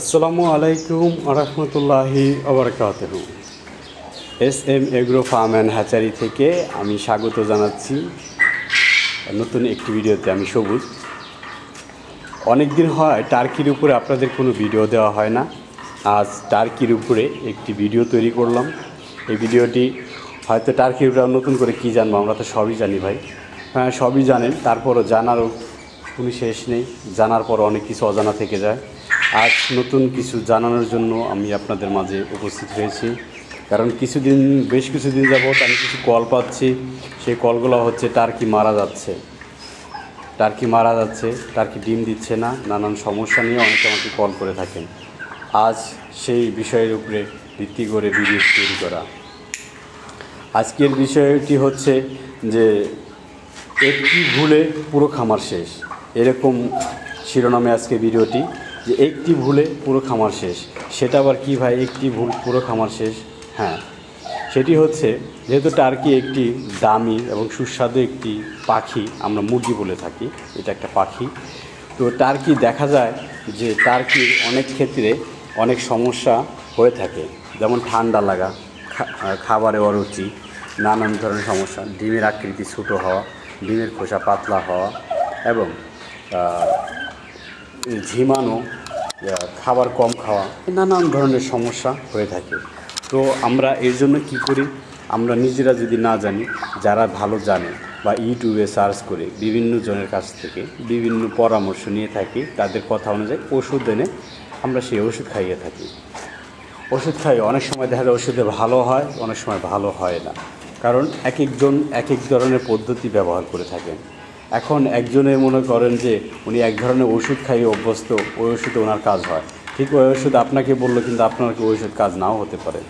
আসসালামু আলাইকুম আরহামতুল্লাহি আবরকাতহ। S M agro farm and hatchery থেকে আমি স্বাগত জানাচ্ছি। নতুন একটি ভিডিওতে আমি সবুজ। অনেক দিন হয় টার্কির উপরে আপনাদের কোনো ভিডিও দেওয়া হয় না। আজ টার্কির উপরে একটি ভিডিও তৈরি করলাম। এই ভিডিওটি হয়তো টার্কির উপরে নতুন করে কী জানব আমরা তো সবই জানি ভাই। হ্যাঁ সবই জানেন। তারপরও জানারও কোনো শেষ নেই। জানার পর অনেক কিছু অজানা থেকে যায়। আজ নতুন কিছু জানানোর জন্য আমি আপনাদের মাঝে উপস্থিত হয়েছি। কারণ কিছুদিন, বেশ কিছুদিন যাবৎ আমি কিছু কল পাচ্ছি। সেই কলগুলো হচ্ছে, টার্কি মারা যাচ্ছে। টার্কি মারা যাচ্ছে, টার্কি ডিম দিচ্ছে না, নানান সমস্যা নিয়ে অনেকে আমাকে কল করে থাকেন। আজ সেই বিষয়ের উপরে ভিত্তি করে ভিডিও তৈরি করা। আজকের বিষয়টি হচ্ছে যে, একটি ভুলে পুরো খামার শেষ। এরকম শিরোনামে আজকে ভিডিওটি যে একটি ভুলে পুরো খামার শেষ। সেটা আবার কী ভাই? একটি ভুল, পুরো খামার শেষ। হ্যাঁ সেটি হচ্ছে যেহেতু টার্কি একটি দামি এবং সুস্বাদু একটি পাখি, আমরা মুরগি বলে থাকি, এটা একটা পাখি। তো টার্কি দেখা যায় যে টার্কির অনেক ক্ষেত্রে অনেক সমস্যা হয়ে থাকে। যেমন ঠান্ডা লাগা খাবারে অরুচি, নানান ধরনের সমস্যা, ডিমের আকৃতি ছোটো হওয়া, ডিমের খোসা পাতলা হওয়া এবং ঝিমানো খাবার কম খাওয়া, নানান ধরনের সমস্যা হয়ে থাকে। তো আমরা এর জন্য কি করি? আমরা নিজেরা যদি না জানি, যারা ভালো জানে বা ইউটিউবে সার্চ করে বিভিন্ন জনের কাছ থেকে বিভিন্ন পরামর্শ নিয়ে থাকি, তাদের কথা অনুযায়ী ওষুধ এনে আমরা সেই ওষুধ খাইয়ে থাকি। ওষুধ খাই, অনেক সময় দেখা যায় ওষুধে ভালো হয়, অনেক সময় ভালো হয় না। কারণ এক একজন এক এক ধরনের পদ্ধতি ব্যবহার করে থাকেন। এখন একজনে মনে করেন যে উনি এক ধরনের ওষুধ খাইয়ে অভ্যস্ত, ওই ওষুধে ওনার কাজ হয়। ঠিক ওই ওষুধ আপনাকে বলল, কিন্তু আপনার কি ওই ওষুধ কাজ নাও হতে পারে?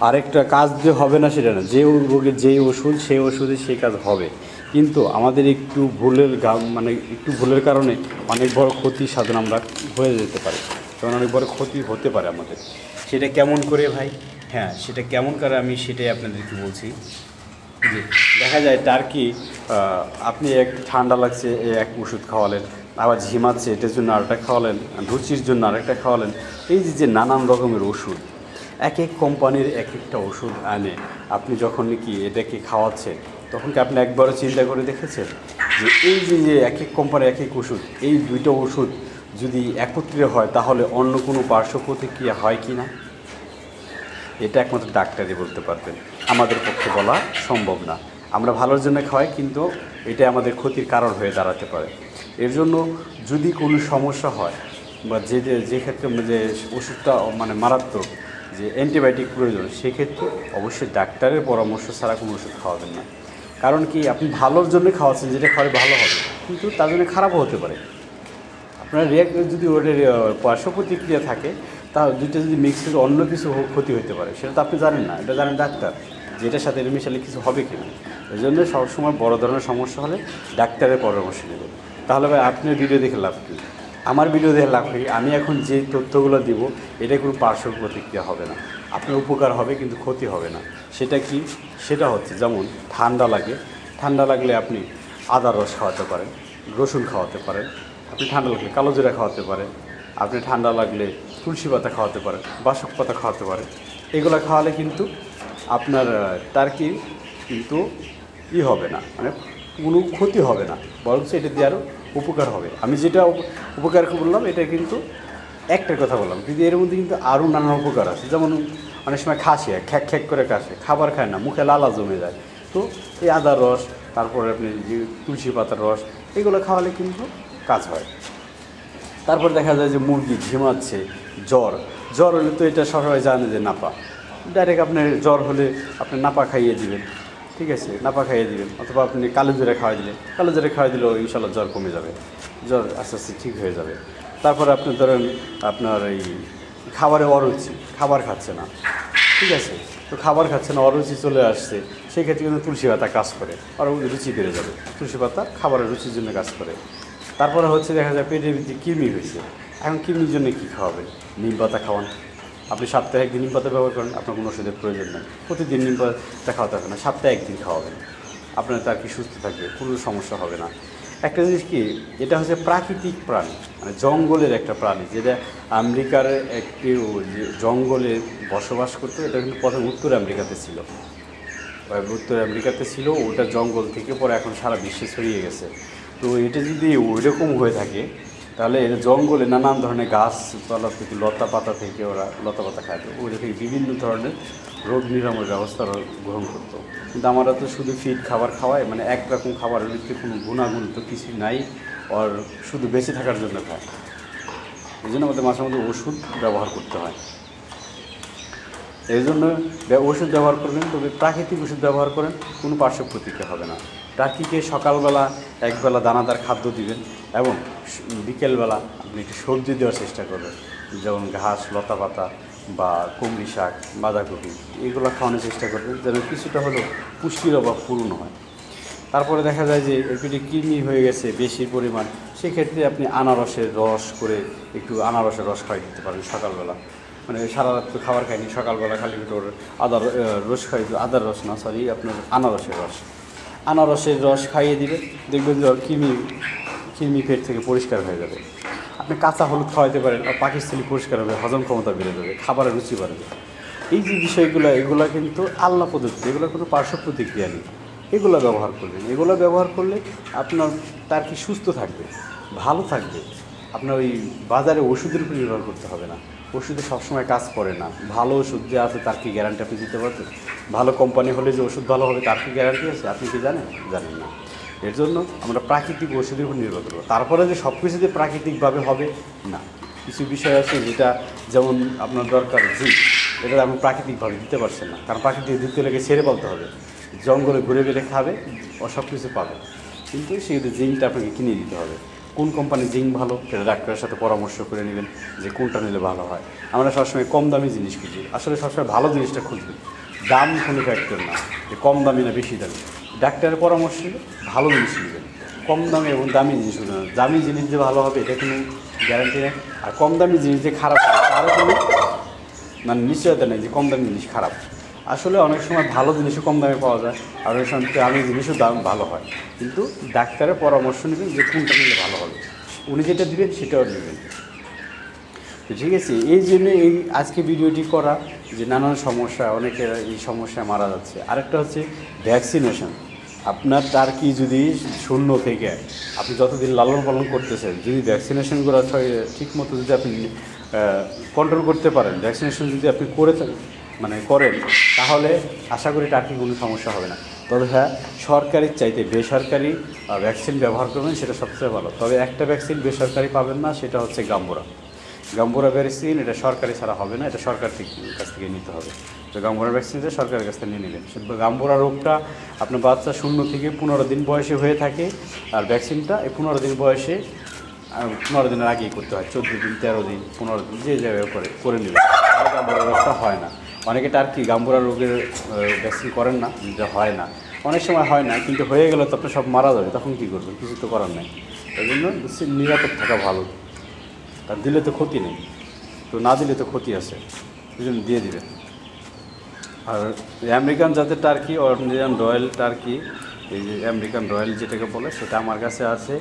আরেকটা কাজ যে হবে না সেটা না, যে রোগের যেই ওষুধ, সেই ওষুধে সেই কাজ হবে। কিন্তু আমাদের একটু ভুলের মানে একটু ভুলের কারণে অনেক বড় ক্ষতি সাধন আমরা হয়ে যেতে পারে। কারণ অনেক বড় ক্ষতি হতে পারে আমাদের। সেটা কেমন করে ভাই? হ্যাঁ সেটা কেমন করে আমি সেটাই আপনাদেরকে বলছি। দেখা যায় টার্কি আপনি এক ঠান্ডা লাগছে এই এক ওষুধ খাওয়ালেন, আবার ঝিমাচ্ছে এটার জন্য আরেকটা খাওয়ালেন, রুচির জন্য আরেকটা খাওয়ালেন। এই যে যে নানান রকমের ওষুধ, এক এক কোম্পানির এক একটা ওষুধ আনে। আপনি যখন কি এটাকে খাওয়াচ্ছেন, তখন কি আপনি একবারও চিন্তা করে দেখেছেন? যে এই যে যে এক এক কোম্পানির এক এক ওষুধ, এই দুইটা ওষুধ যদি একত্রে হয়, তাহলে অন্য কোনো পার্শ্ব প্রতিক্রিয়া হয় কি না? এটা একমাত্র ডাক্তারই বলতে পারবেন। আমাদের পক্ষে বলা সম্ভব না। আমরা ভালোর জন্য খাওয়াই কিন্তু এটা আমাদের ক্ষতির কারণ হয়ে দাঁড়াতে পারে। এর জন্য যদি কোনো সমস্যা হয় বা যে যে- ক্ষেত্রে যে ওষুধটা মানে মারাত্মক যে অ্যান্টিবায়োটিক প্রয়োজন সেক্ষেত্রে অবশ্যই ডাক্তারের পরামর্শ ছাড়া কোনো ওষুধ খাওয়াবেন না। কারণ কি আপনি ভালোর জন্য খাওয়াচ্ছেন যেটা খাওয়ালে ভালো হবে কিন্তু তার জন্য খারাপও হতে পারে। আপনার রিয়াক্ট যদি আহ, পার্শ্ব প্রতিক্রিয়া থাকে তা দুইটা যদি মিক্স করে অন্য কিছু ক্ষতি হতে পারে, সেটা তো আপনি জানেন না, এটা জানেন ডাক্তার যেটার সাথে মিশালে কিছু হবে কি না এই জন্য সবসময় বড় ধরনের সমস্যা হলে ডাক্তারের পরামর্শ নেবেন। তাহলে ভাই আপনার ভিডিও দেখে লাভ কী? আমার ভিডিও দেখে লাভ কী? আমি এখন যে তথ্যগুলো দিব, এটা কোনো পার্শ্ব প্রতিক্রিয়া হবে না। আপনার উপকার হবে কিন্তু ক্ষতি হবে না। সেটা কি? সেটা হচ্ছে যেমন ঠান্ডা লাগে। ঠান্ডা লাগলে আপনি আদার রস খাওয়াতে পারেন, রসুন খাওয়াতে পারেন, আপনি ঠান্ডা লাগলে কালো জিরা খাওয়াতে পারেন, আপনি ঠান্ডা লাগলে তুলসী পাতা খাওয়াতে পারেন বাসক পাতা খাওয়াতে পারেন এগুলো খাওয়ালে কিন্তু আপনার আহ, টার্কির কিন্তু ই হবে না মানে কোনো ক্ষতি হবে না বরঞ্চ এটা দিয়ে আরও উপকার হবে। আমি যেটা উপ- উপকার বললাম এটা কিন্তু একটার কথা বললাম কিন্তু এর মধ্যে কিন্তু আরও নানান উপকার আছে। যেমন অনেক সময় খাসি খ্যাক খ্যাক করে কাশে খাবার খায় না মুখে লালা জমে যায়। তো এই আদার রস তারপরে আপনি যে তুলসী পাতার রস এগুলো খাওয়ালে কিন্তু কাজ হয়। তারপর দেখা যায় যে মুরগি ঝিমাচ্ছে জ্বর। জ্বর হলে তো এটা সবাই জানে যে নাপা। ডাইরেক্ট আপনার জ্বর হলে আপনি নাপা খাইয়ে দিবেন। ঠিক আছে? নাপা খাইয়ে দিবেন। অথবা আপনি কালো জোরে খাওয়াই দিলেন কালো জোরে খাওয়াই দিলেও ইনশাল্লাহ জ্বর কমে যাবে। জ্বর আস্তে আস্তে ঠিক হয়ে যাবে। তারপরে আপনি ধরেন আপনার এই খাবারে অরুচি, খাবার খাচ্ছে না। ঠিক আছে? তো খাবার খাচ্ছে না, অরুচি চলে আসছে সেই ক্ষেত্রে কিন্তু তুলসী পাতা কাজ করে। আরও রুচি বেড়ে যাবে। তুলসী পাতা খাবারের রুচির জন্য কাজ করে। তারপরে হচ্ছে দেখা যায় পেটের ভিতরে কৃমি হয়েছে। এখন কৃমির জন্য কী খাওয়াবেন? নিম পাতা খাওয়ান। আপনি সপ্তাহে একদিন নিম পাতা ব্যবহার করেন, আপনার কোনো ওষুধের প্রয়োজন নেই। প্রতিদিন নিম পাতা খাওয়াতে হবে না, সপ্তাহে একদিন খাওয়াবেন। আপনার তার কি সুস্থ থাকবে, কোনো সমস্যা হবে না। একটা জিনিস কি, এটা হচ্ছে প্রাকৃতিক প্রাণী মানে জঙ্গলের একটা প্রাণী, যেটা আমেরিকার একটি জঙ্গলে বসবাস করতো, এটা কিন্তু প্রথম উত্তর আমেরিকাতে ছিল। উত্তর আমেরিকাতে ছিল, ওটা জঙ্গল থেকে পরে এখন সারা বিশ্বে ছড়িয়ে গেছে। তো এটা যদি ওইরকম হয়ে থাকে তাহলে এটা জঙ্গলে নানান ধরনের গাছপালা থেকে, লতা পাতা থেকে ওরা লতা পাতা খায়। তো ওইটা থেকে বিভিন্ন ধরনের রোগ নিরাময় ব্যবস্থা গ্রহণ করতো। কিন্তু আমরা তো শুধু ফিট খাবার খাওয়াই মানে একরকম খাবারের ভিতরে কোনো গুণাগুণ তো কিছু নাই আর শুধু বেঁচে থাকার জন্য খায়। এই জন্য আমাদের মাঝে মধ্যে ওষুধ ব্যবহার করতে হয়। এই জন্য ওষুধ ব্যবহার করবেন, তবে প্রাকৃতিক ওষুধ ব্যবহার করেন, কোনো পার্শ্ব প্রতিক্রিয়া হবে না। টার্কিকে সকালবেলা একবেলা দানাদার খাদ্য দিবেন এবং বিকেলবেলা আপনি একটু সবজি দেওয়ার চেষ্টা করবেন। যেমন ঘাস লতা পাতা বা কুমড়ি শাক, বাঁধাকপি, এগুলো খাওয়ানোর চেষ্টা করবেন যেন কিছুটা হলেও পুষ্টির অভাব পূর্ণ হয়। তারপরে দেখা যায় যে এর পেটে কৃমি হয়ে গেছে বেশি পরিমাণ, সেক্ষেত্রে আপনি আনারসের রস করে একটু আনারসের রস খাই দিতে পারেন সকালবেলা। মানে সারা রাত তো খাবার খাইনি, সকালবেলা খালি ওর আদার রস খাই আদার রস না সরি আপনার আনারসের রস। আনারসের রস খাইয়ে দিবে দেখবেন যে কৃমি কৃমি পেট থেকে পরিষ্কার হয়ে যাবে। আপনি কাঁচা হলুদ খাওয়াইতে পারেন আর পাকিস্তানি পরিষ্কার হবে, হজম ক্ষমতা বেড়ে যাবে, খাবারের রুচি বাড়বে। এই যে বিষয়গুলো, এগুলো কিন্তু আল্লাহ পদ্ধতি, এগুলো কোনো পার্শ্ব প্রতিক্রিয়া নেই। এগুলো ব্যবহার করবেন। এগুলো ব্যবহার করলে আপনার, তার কি সুস্থ থাকবে, ভালো থাকবে, আপনার ওই বাজারে ওষুধের উপর নির্ভর করতে হবে না। ওষুধে সবসময় কাজ করে না। ভালো ওষুধ যে আছে তার কি গ্যারান্টি আপনি দিতে পারবেন? ভালো কোম্পানি হলে যে ওষুধ ভালো হবে তার কি গ্যারান্টি আছে? আপনি কি জানেন? জানেন না। এর জন্য আমরা প্রাকৃতিক ওষুধের উপর নির্ভর করব। তারপরে যে সব কিছু যে প্রাকৃতিকভাবে হবে, না। কিছু বিষয় আছে যেটা যেমন আপনার দরকার জি এটা আপনি প্রাকৃতিকভাবে দিতে পারছেন না। কারণ প্রাকৃতিক দিতে লেগে ছেড়ে বলতে হবে। জঙ্গলে ঘুরে বেড়ে খাবে ও সব কিছু পাবে। কিন্তু সেগুলো জিঙ্কটা আপনাকে কিনে দিতে হবে। কোন কোম্পানির জিঙ্ক ভালো, সেটা ডাক্তারের সাথে পরামর্শ করে নেবেন যে কোনটা নিলে ভালো হয়। আমরা সবসময় কম দামি জিনিস খুঁজি। আসলে সবসময় ভালো জিনিসটা খুঁজবেন দাম কোনো ফ্যাক্টর না, যে কম দামি না বেশি দামি। ডাক্তারের পরামর্শ ভালো জিনিস নেবেন। কম দামে এবং দামি জিনিস না। দামি জিনিস যে ভালো হবে, এটা কোনো গ্যারান্টি নেই। আর কম দামি জিনিস যে খারাপ হবে, তারও কোনো মানে নিশ্চয়তা নেই যে কম দামি জিনিস খারাপ। আসলে অনেক সময় ভালো জিনিসও কম দামে পাওয়া যায়। আর অনেক সময় দামি জিনিসও দাম ভালো হয়। কিন্তু ডাক্তারের পরামর্শ নেবেন যে কোনটা নিলে ভালো হবে। উনি যেটা দিবেন সেটাও নেবেন তো ঠিক আছে, এই জন্য এই আজকে ভিডিওটি করা যে নানান সমস্যা, অনেকের এই সমস্যায় মারা যাচ্ছে। আরেকটা হচ্ছে ভ্যাকসিনেশন আপনার তার কি যদি শূন্য থেকে আপনি যতদিন লালন পালন করতেছেন, যদি ভ্যাকসিনেশনগুলো ঠিক মতো যদি আপনি কন্ট্রোল করতে পারেন ভ্যাকসিনেশন যদি আপনি করে থাকেন মানে করেন, তাহলে আশা করি টার্কি কোনো সমস্যা হবে না। তবে হ্যাঁ সরকারির চাইতে বেসরকারি ভ্যাকসিন ব্যবহার করবেন, সেটা সবচেয়ে ভালো। তবে একটা ভ্যাকসিন বেসরকারি পাবেন না, সেটা হচ্ছে গাম্বুরা। গাম্বুরা ভ্যাকসিন এটা সরকারি ছাড়া হবে না, এটা সরকার কাছ থেকে নিতে হবে। তো গাম্বুরা ভ্যাকসিনটা সরকারের কাছ থেকে নিয়ে নেবেন। গাম্বুরা রোগটা আপনার বাচ্চা শূন্য থেকে পনেরো দিন বয়সে হয়ে থাকে, আর ভ্যাকসিনটা এই পনেরো দিন বয়সে পনেরো দিনের আগেই করতে হয়। চোদ্দ দিন, তেরো দিন, পনেরো দিন, যে জায়গায় করে করে নেবেন। গাম্বুরা রোগটা হয় না। অনেকে তার কি গাম্বুরা রোগের ভ্যাকসিন করেন না যেটা হয় না। অনেক সময় হয় না, কিন্তু হয়ে গেলে তো আপনার সব মারা যাবে, তখন কী করবেন? কিছু তো করার নেই। এই জন্য নিরাপদ থাকা ভালো। আর দিলে তো ক্ষতি নেই। তো না দিলে তো ক্ষতি আছে। এই জন্য দিয়ে দিবে আর আমেরিকান জাতের টার্কি অরিজিনাল রয়্যাল টার্কি, এই যে আমেরিকান রয়্যাল যেটাকে বলে, সেটা আমার কাছে আছে।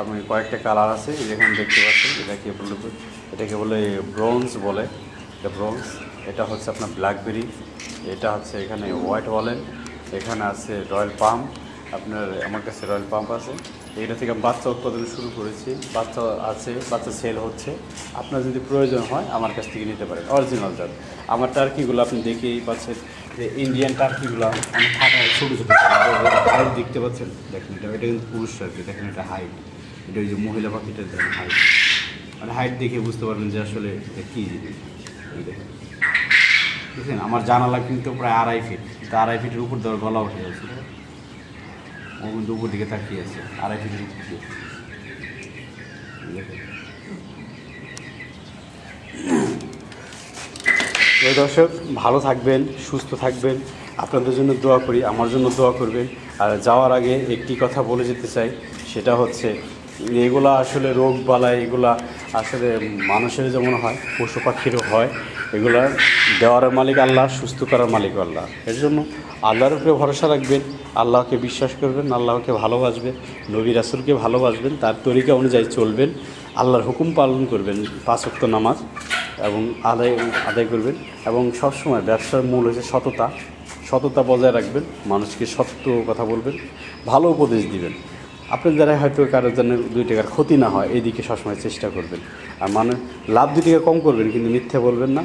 আপনি কয়েকটা কালার আছে যেখানে দেখতে পাচ্ছেন এটাকে বলে এটাকে বলে ব্রোঞ্জ বলে। এটা ব্রোঞ্জ। এটা হচ্ছে আপনার ব্ল্যাকবেরি এটা হচ্ছে এখানে হোয়াইট ওয়ালেন এখানে আছে রয়্যাল পাম্প আপনার আমার কাছে রয়্যাল পাম্প আছে। এটা থেকে বাচ্চা উৎপাদন শুরু করেছি, বাচ্চা আছে, বাচ্চা সেল হচ্ছে। আপনার যদি প্রয়োজন হয়, আমার কাছ থেকে নিতে পারেন অরিজিনাল জাত আমার টার্কিগুলো আপনি দেখেই পাচ্ছেন যে ইন্ডিয়ান টার্কিগুলো আমি থাকা ছোটো ছোটো হাইট দেখতে পাচ্ছেন? দেখেন, এটা এটা কিন্তু পুরুষ টার্কি, দেখেন এটা হাইট এটা ওই যে মহিলা পাখিটা দেখেন হাইট মানে হাইট দেখে বুঝতে পারবেন যে আসলে এটা কী জিনিস। দেখেন। বুঝলেন আমার জানালা কিন্তু প্রায় আড়াই ফিট তা আড়াই ফিটের উপর দেওয়ার গলা উঠে যাচ্ছে ও কিন্তু উপর দিকে তাকিয়ে আছে, আড়াই ফিটের উপর দিয়ে। দর্শক, ভালো থাকবেন, সুস্থ থাকবেন। আপনাদের জন্য দোয়া করি, আমার জন্য দোয়া করবেন। আর যাওয়ার আগে একটি কথা বলে যেতে চাই, সেটা হচ্ছে, এগুলা আসলে রোগ বালাই, এগুলা আসলে মানুষের যেমন হয়, পশু পাখিরও হয়। এগুলা দেওয়ার মালিক আল্লাহ, সুস্থ করার মালিক আল্লাহ। এর জন্য আল্লাহর উপরে ভরসা রাখবেন, আল্লাহকে বিশ্বাস করবেন, আল্লাহকে ভালোবাসবেন, নবী রাসুলকে ভালোবাসবেন, তার তরিকা অনুযায়ী চলবেন, আল্লাহর হুকুম পালন করবেন পাঁচক্ত নামাজ এবং আদায় আদায় করবেন এবং সবসময় ব্যবসার মূল হচ্ছে সততা। সততা বজায় রাখবেন, মানুষকে সত্য কথা বলবেন, ভালো উপদেশ দিবেন। আপনার দ্বারা হয়তো কারোর জন্য দুই টাকার ক্ষতি না হয় এই দিকে সবসময় চেষ্টা করবেন। আর মানে লাভ দুই টাকা কম করবেন, কিন্তু মিথ্যে বলবেন না।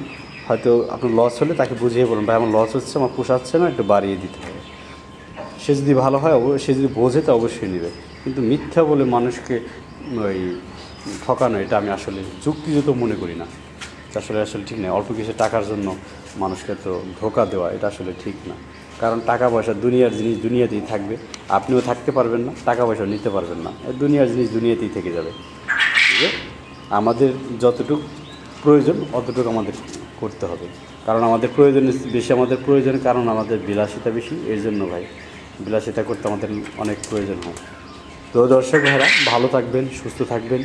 হয়তো আপনার লস হলে তাকে বুঝিয়ে বলুন, ভাই, আমার লস হচ্ছে, আমার পোষাচ্ছে না, একটু বাড়িয়ে দিতে হবে। সে যদি ভালো হয় সে যদি বোঝে, তো অবশ্যই নেবে। কিন্তু মিথ্যা বলে মানুষকে ওই ঠকানো, এটা আমি আসলে যুক্তিযুত মনে করি না। আসলে আসলে ঠিক নয় অল্প কিছু টাকার জন্য মানুষকে তো ধোকা দেওয়া, এটা আসলে ঠিক না। কারণ টাকা পয়সা দুনিয়ার জিনিস দুনিয়াতেই থাকবে। আপনিও থাকতে পারবেন না, টাকা পয়সা নিতে পারবেন না। দুনিয়ার জিনিস দুনিয়াতেই থেকে যাবে? আমাদের যতটুকু প্রয়োজন, অতটুকু আমাদের করতে হবে। কারণ আমাদের প্রয়োজন বেশি আমাদের প্রয়োজন, কারণ আমাদের বিলাসিতা বেশি। এর জন্য ভাই, বিলাসিতা করতে আমাদের অনেক প্রয়োজন হয়। তো দর্শক ভাইরা, ভালো থাকবেন, সুস্থ থাকবেন।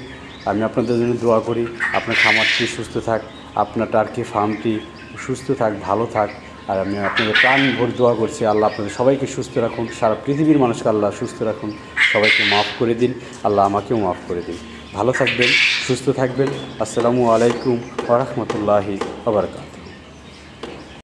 আমি আপনাদের জন্য দোয়া করি, আপনার খামারটি সুস্থ থাক, আপনার টার্কি ফার্মটি সুস্থ থাক, ভালো থাক। আর আমি আপনাদের প্রাণ ভোর দোয়া করছি, আল্লাহ আপনাদের সবাইকে সুস্থ রাখুন, সারা পৃথিবীর মানুষকে আল্লাহ সুস্থ রাখুন। সবাইকে মাফ করে দিন, আল্লাহ আমাকেও মাফ করে দিন। ভালো থাকবেন সুস্থ থাকবেন। আসসালামু আলাইকুম ওরহমতুল্লাহি আবরকাত